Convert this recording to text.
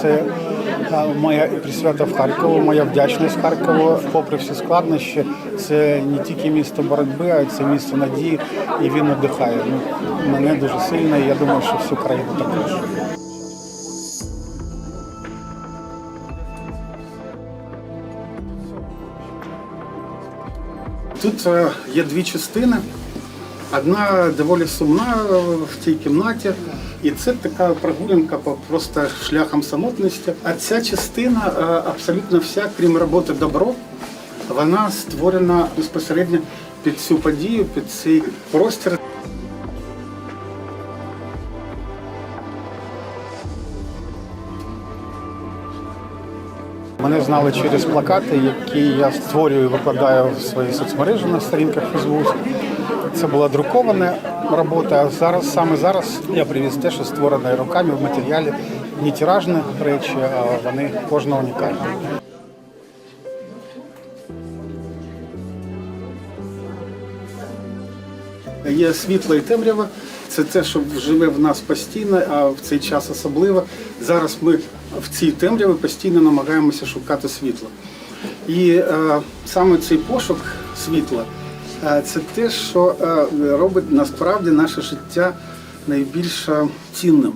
це моя присвята в Харкову, моя вдячність Харкову. Попри всі складнощі, це не тільки місто боротьби, а це місто надії, і він надихає. Ну, мене дуже сильно, і я думаю, що всю країну також. Тут е, є дві частини. Одна доволі сумна е, в цій кімнаті, і це така прогулянка по просто шляхам самотності. А ця частина е, абсолютно вся, крім роботи добро, вона створена безпосередньо під цю подію, під цей простір. Мене знали через плакати, які я створюю і викладаю в свої соцмережі на сторінках Фейсбук. Це була друкована робота. А зараз саме зараз я привіз те, що створене руками в матеріалі. Не тиражні речі, а вони кожна унікальна. Є світло і темрява. Це те, що живе в нас постійно, а в цей час особливо. Зараз ми в цій темряві постійно намагаємося шукати світло. І е, саме цей пошук світла це те, що е, робить насправді наше життя найбільш е, цінним.